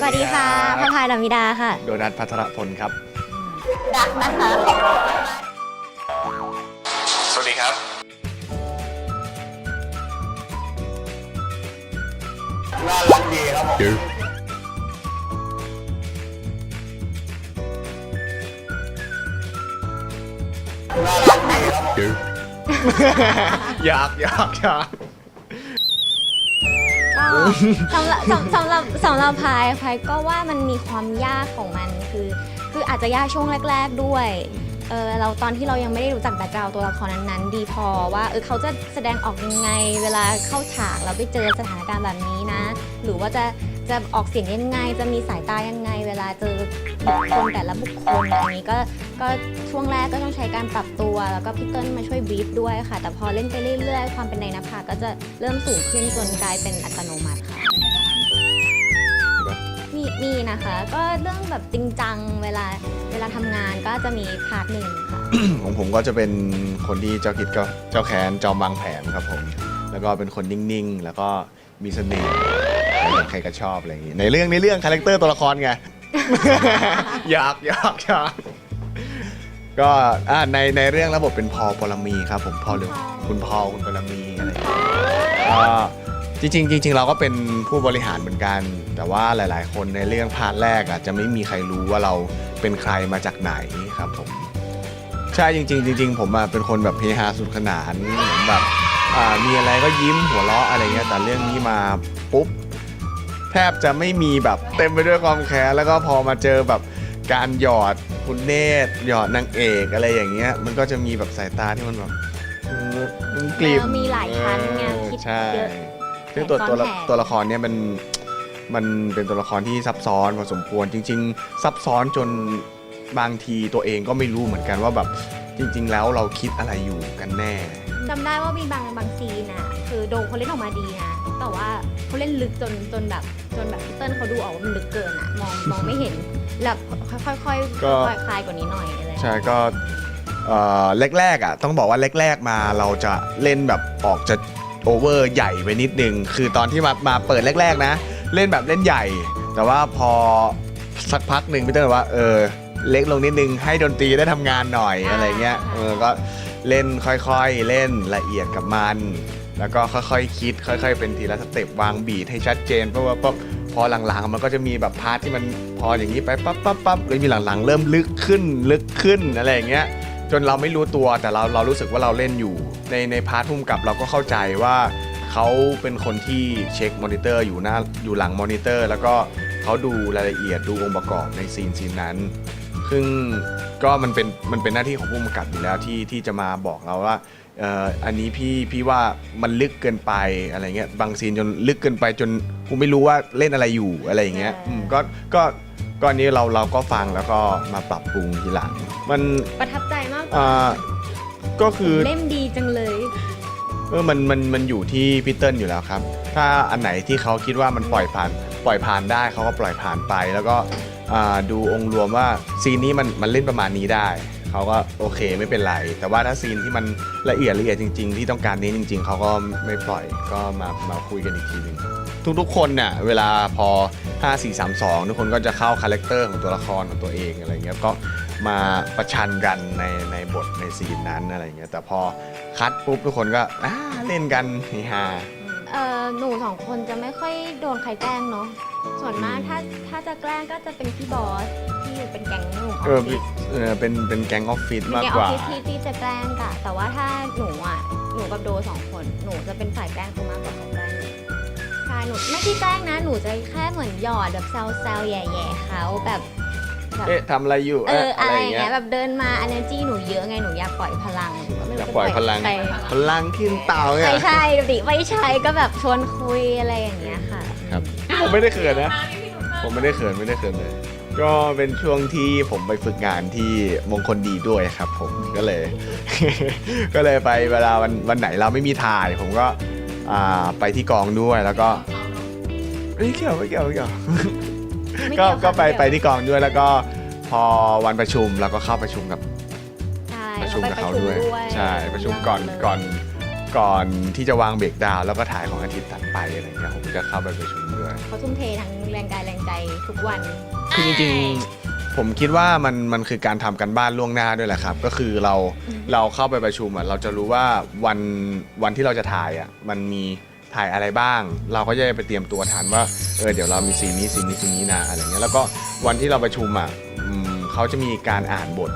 สวัสดีค่ะพระพายดามิดาค่ะ โดนัทพัทรพลครับดักนะคะสวัสดีครับ น่ารักดีครับผม น่ารักดีครับผม อยากอยากอยาก ก็สำหรับสำสำหรับสำหรับพายพายก็ว่ามันมีความยากของมันคือคืออาจจะยากช่วงแรก ๆด้วยเออเราตอนที่เรายังไม่ได้รู้จักแบ็คกราวตัวละครนั้นๆ ดีพอว่าเออเขาจะแสดงออกยังไง เวลาเข้าฉากเราไปเจอสถานการณ์แบบนี้นะ หรือว่าจะ จะออกเสียงยังไง จะมีสายตายังไง เวลาเจอบุคคลแต่ละบุคคลอันนี้ก็ก็ช่วงแรกก็ต้องใช้การปรับตัว แล้วก็พี่เติ้ลมาช่วยบรีฟด้วยค่ะ แต่พอเล่นไปเรื่อยๆ ความเป็นในนภาก็จะเริ่มสูงขึ้นจนกลายเป็นอัตโนมัติค่ะมีมีนะคะ ก็เรื่องแบบจริงจังเวลาเวลาทำงานก็จะมีพาร์ทหนึ่งค่ะ ของผมก็จะเป็นคนที่เจ้าคิดก็เจ้าแค้นจอมวางแผนครับผม แล้วก็เป็นคนนิ่งๆ แล้วก็มีเสน่ห์ ใครก็ชอบอะไรอย่างงี้ในเรื่องในเรื่องคาแรคเตอร์ตัวละครไงอยากอยากอยากก็อ่าในในเรื่องระบบเป็นพอลปรมีครับผมพอหรือคุณพอลคุณปรมีอะไรอย่างเงี้ยก็จริงๆจริงๆเราก็เป็นผู้บริหารเหมือนกัน แต่ว่าหลาย ๆ คนในเรื่องพาร์ทแรกอะจะไม่มีใครรู้ว่าเราเป็นใครมาจากไหนครับผม ใช่จริงๆจริงๆผมอะเป็นคนแบบเฮฮาสุดขนานเหมือนแบบอ่ามีอะไรก็ยิ้มหัวเราะอะไรเงี้ยแต่เรื่องนี้มาปุ๊บ แทบจะไม่มีแบบเต็มไปด้วยความแค้นแล้วก็พอมาเจอแบบการหยอดคุณเนตรหยอดนางเอกอะไรอย่างเงี้ย มันก็จะมีแบบสายตาที่มันแบบอืมมันกลีบเออมีหลายชั้นไงเออคิดใช่เยอะซึ่งตัวแผนตัวละซ้อนแผนตัวละครเนี่ยมันมันเป็นตัวละครที่ซับซ้อนพอสมควรจริง ๆ ซับซ้อนจนบางทีตัวเองก็ไม่รู้เหมือนกันว่าแบบจริง ๆ แล้วเราคิดอะไรอยู่กันแน่ จำได้ว่ามีบางบางซีนอะคือโดงเขาเล่นออกมาดีนะ แต่ว่าเขาเล่นลึกจนจนแบบจนแบบพี่เติ้ลเขาดูออกว่ามันลึกเกินอะมองมองไม่เห็นแบบค่อยๆค่อยๆก็ค่อยๆคลายกว่านี้หน่อยอะไร ใช่ก็เอ่อแรกๆอะต้องบอกว่าแรก ๆมาเราจะเล่นแบบออกจะโอเวอร์ใหญ่ไปนิดนึง คือตอนที่มามาเปิดแรก ๆ นะ เล่นแบบเล่นใหญ่ แต่ว่าพอสักพักหนึ่งพี่เติ้ลบอกว่าเออเล็กลงนิดนึงให้ดนตรีได้ทำงานหน่อยอะไรเงี้ยเออก็ เล่นค่อยๆ เล่นละเอียดกับมัน แล้วก็ค่อยๆคิด ค่อย ๆ เป็นทีละสเต็ปวางบีทให้ชัดเจนเพราะว่าปุ๊บพอหลังๆ มันก็จะมีแบบพาร์ทที่มันพออย่างนี้ไปปั๊บปั๊บปั๊บเลยมีหลังๆ เริ่มลึกขึ้นลึกขึ้นอะไรอย่างเงี้ยจนเราไม่รู้ตัวแต่เราเรารู้สึกว่าเราเล่นอยู่ ในในพาร์ทพุ่มกับเราก็เข้าใจว่าเขาเป็นคนที่เช็คมอนิเตอร์อยู่หน้าอยู่หลังมอนิเตอร์ แล้วก็เขาดูรายละเอียดดูองค์ประกอบในซีนซีนนั้น ซึ่งก็มันเป็นมันเป็นหน้าที่ของผู้กำกับอยู่แล้วที่ที่จะมาบอกเราว่าเอ่ออันนี้พี่พี่ว่ามันลึกเกินไปอะไรเงี้ยบางซีนจนลึกเกินไปจนกูไม่รู้ว่าเล่นอะไรอยู่อะไรอย่างเงี้ยอืมก็ก็ก็อันนี้เราเราก็ฟังแล้วก็มาปรับปรุงทีหลังมันประทับใจมากกว่าอ่าก็คือ เล่มดีจังเลย เออมันมันมันอยู่ที่พีเติ้ลอยู่แล้วครับ ถ้าอันไหนที่เขาคิดว่ามันปล่อยผ่าน ปล่อยผ่านได้เขาก็ปล่อยผ่านไป แล้วก็อ่า ดูองค์รวมว่าซีนนี้มันมันเล่นประมาณนี้ได้เขาก็โอเคไม่เป็นไร แต่ว่าถ้าซีนที่มันละเอียดละเอียดจริง ๆ ที่ต้องการนี้จริง ๆเขาก็ไม่ปล่อยก็มามาคุยกันอีกทีหนึ่งทุกๆคนน่ะเวลาพอ 5 4 3 2 ทุกคนก็จะเข้าคาแรคเตอร์ของตัวละครของตัวเองอะไรเงี้ยก็มาประชันกันในในบทในซีนนั้นอะไรเงี้ยแต่พอคัดปุ๊บทุกคนก็เล่นกันเฮฮา เออหนูสองคนจะไม่ค่อยโดนใครแกล้งเนาะ ส่วนมากถ้าถ้าจะแกล้งก็จะเป็นพี่บอสที่อยู่เป็นแก๊งหนุ่มอเอออฟฟิศเออเป็นเป็นแก๊งออฟฟิศเป็นมากแก๊งกออว่าฟฟิศที่ที่จะแกล้งกะแต่ว่าถ้าหนูอะหนูกับโดสองคนหนูจะเป็นฝ่ายแกล้งเขามากกว่าเขาแกล้งหนูใช่หนูไม่ที่แกล้งนะ หนูจะแค่เหมือนหยอดแบบแซวแซวๆแย่ๆเขาแบบ แบบเอ๊ะทำอะไรอยู่เอออะอะไรไรออย่างย่างเงี้เงี้ยยแบบเดินมา energy หนูเยอะไงหนูอยากปล่อยพลังไม่รู้อยากจะปล่อยพลังไปพลังขึ้นเต่าเนี่ยไม่ใช่ดิไม่ใช่ก็แบบชวนคุยอะไรอย่างเงี้ยค่ะ ครับผมไม่ได้เขินนะ ผมไม่ได้เขินไม่ได้เขินเลย ก็เป็นช่วงที่ผมไปฝึกงานที่มงคลดีด้วยครับ ผมก็เลย ก็เลยไปเวลาวันวันไหนเราไม่มีถ่าย ผมก็อ่าไปที่กองด้วยแล้วก็ไม่เกี่ยวไม่เกี่ยวไม่เกี่ยว ไม่ก็เยวค่ะก็ไปม่เยวไปที่กองด้วยแล้วก็พอวันประชุมเราก็เข้าประชุมกับใช่ประชุมกับเขาไปด้วย ใช่ประชุมก่อนเลยก่อนก่อนที่จะวางเบรกดาวน์แล้วก็ถ่ายของอาทิตย์ถัดไปอะไรเงี้ยผมจะเข้าไปประชุมด้วยด้วย เขาทุ่มเททั้งแรงกายแรงใจทุกวัน คือจริงๆผมคิดว่ามันมันคือการทำกันบ้านล่วงหน้าด้วยแหละครับ ก็คือเราอืม เราเข้าไปประชุมอะเราจะรู้ว่าวันวันที่เราจะถ่ายอะมันมี ถ่ายอะไรบ้าง เราก็จะไปเตรียมตัวทันว่าเออเดี๋ยวเรามีซีนนี้ซีนนี้ซีนนี้นะอะไรเงี้ยแล้วก็วันที่เราประชุมอะอืมเขาจะมีการอ่านบท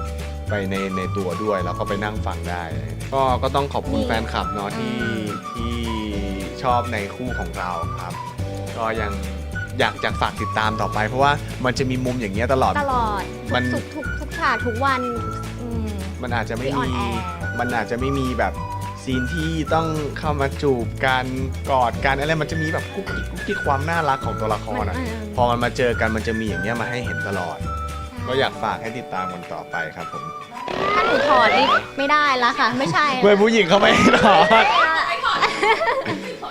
ไปในในตัวด้วยแล้วก็ไปนั่งฟังได้ ก็ก็ต้องขอบคุณแฟนคลับเนาะที่ที่ชอบในคู่ของเราครับ ก็ยังอยากจะฝากติดตามต่อไป เพราะว่ามันจะมีมุมอย่างเงี้ยตลอด ตลอดมัน ทุกทุกทุกฉากทุกวันอืม มันอาจจะไม่ที่มี on air มันอาจจะไม่มีแบบ ซีนที่ต้องเข้ามาจูบกันกอดกันอะไรมันจะมีแบบกุ๊กกิ๊กกุ๊กกิ๊กความน่ารักของตัวละครมันอะเออพอมันมาเจอกันมันจะมีอย่างเงี้ยมาให้เห็นตลอด ก็อยากฝากให้ติดตามกันต่อไปครับผมถ้าหนูถอดนี่ไม่ได้ละค่ะ ไม่ใช่ละเพื่อนผู้หญิงเขาไม่ให้ถอด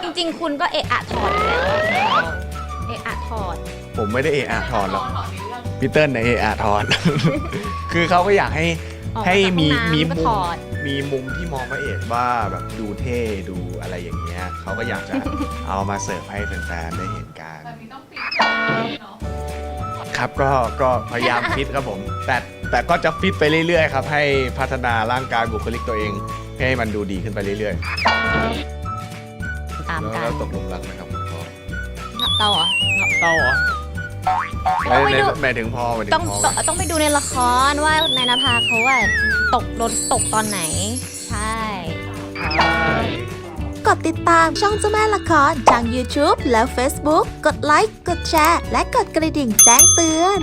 จริง ๆ คุณก็เอะอะถอดอยู่แล้วเอะอะถอด ผมไม่ได้เอะอะถอดหรอกพีเติ้ลในะเอะอะถอด คือเขาก็อยากให้ ออกมาให้มีจากห้องน้ำมีก็มุถมอด มีมุมที่มองพระเอกว่าแบบดูเท่ดูอะไรอย่างเงี้ยเขาก็อยากจะ เอามาเสิร์ฟให้แฟนๆได้เห็นกันแบบนี้ต้องฟิตเนาะครับก็ก็พยายามฟิตครับผมแต่แต่ก็จะฟิตไปเรื่อยๆครับให้พัฒนาร่างกายบุคลิกตัวเอง ให้มันดูดีขึ้นไปเรื่อยตามๆกันแล้วตกหลุมรักไหมครับคุณพ่อเราเหรอ เต้าเหรอ ต้องไปไม่ดูไม่หมายถึงพ่อหมายถึต้องงพ่อต้องต้องไปดูในละครว่านายนภาเขาว่าตกรถตกตอนไหน ใช่ กดติดตามช่องเจ้าแม่ละครทาง YouTube และ Facebook กดไลค์ กดแชร์ และกดกระดิ่งแจ้งเตือน